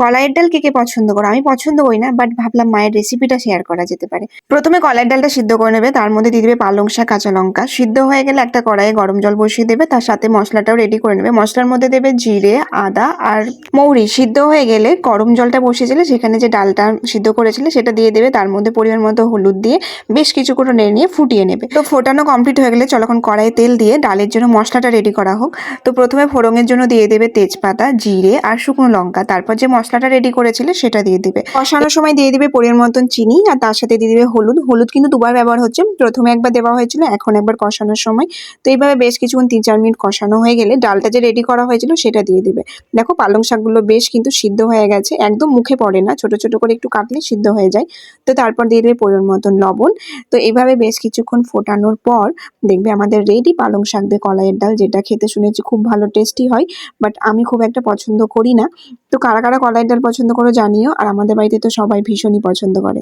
কলাইয়ের ডাল কে কে পছন্দ করো? আমি পছন্দ করি না বাট ভাবলাম মায়ের রেসিপিটা শেয়ার করা যেতে পারে। প্রথমে কলাইয়ের ডালটা সিদ্ধ করে নেবে, তার মধ্যে দিয়ে দেবে পালং শাক, কাঁচা লঙ্কা। সিদ্ধ হয়ে গেলে একটা কড়াইয়ে গরম জল বসিয়ে দেবে, তার সাথে মশলাটাও রেডি করে নেবে। মশলার মধ্যে দেবে জিরে, আদা আর মৌরি। সিদ্ধ হয়ে গেলে গরম জলটা বসিয়েছিলে, সেখানে যে ডালটা সিদ্ধ করেছিলে, সেটা দিয়ে দেবে। তার মধ্যে পরিমাণ মতো হলুদ দিয়ে বেশ কিছুক্ষণ নেড়ে নিয়ে ফুটিয়ে নেবে। তো ফোটানো কমপ্লিট হয়ে গেলে চলো এখন কড়াইয়ে তেল দিয়ে ডালের জন্য মশলাটা রেডি করা হোক। তো প্রথমে ফোড়নের জন্য দিয়ে দেবে তেজপাতা, জিরে আর শুকনো লঙ্কা। তারপর যে মশলাটা রেডি করেছিলে, সেটা দিয়ে দেবে। কষানোর সময় দিয়ে দিবে পরিমাণ মতন চিনি, আর তার সাথে দিয়ে দিবে হলুদ। হলুদ কিন্তু দুবার ব্যবহার হচ্ছে। প্রথমে একবার দেওয়া হয়েছিল, এখন একবার কষানোর সময়। তো এইভাবে বেশ কিছুক্ষণ তিন চার মিনিট কষানো হয়ে গেলে ডালটা যে রেডি করা হয়েছিল, সেটা দিয়ে দিবে। দেখো পালং শাকগুলো বেশ কিন্তু সিদ্ধ হয়ে গেছে। একদম মুখে পড়ে না, ছোট ছোট করে একটু কাটলে সিদ্ধ হয়ে যায়। তো তারপর দিয়ে দেবে পরিমাণ মতন লবণ। তো এইভাবে বেশ কিছুক্ষণ ফোটানোর পর দেখবে আমাদের রেডি পালং শাক দিয়ে কলাইয়ের ডাল, যেটা খেতে শুনেছি খুব ভালো টেস্টি হয় বাট আমি খুব একটা পছন্দ করি না। তো কারা কারা কলাইয়ের ডাল পছন্দ করো জানিও আর আমাদের বাড়িতে তো সবাই ভীষণই পছন্দ করে।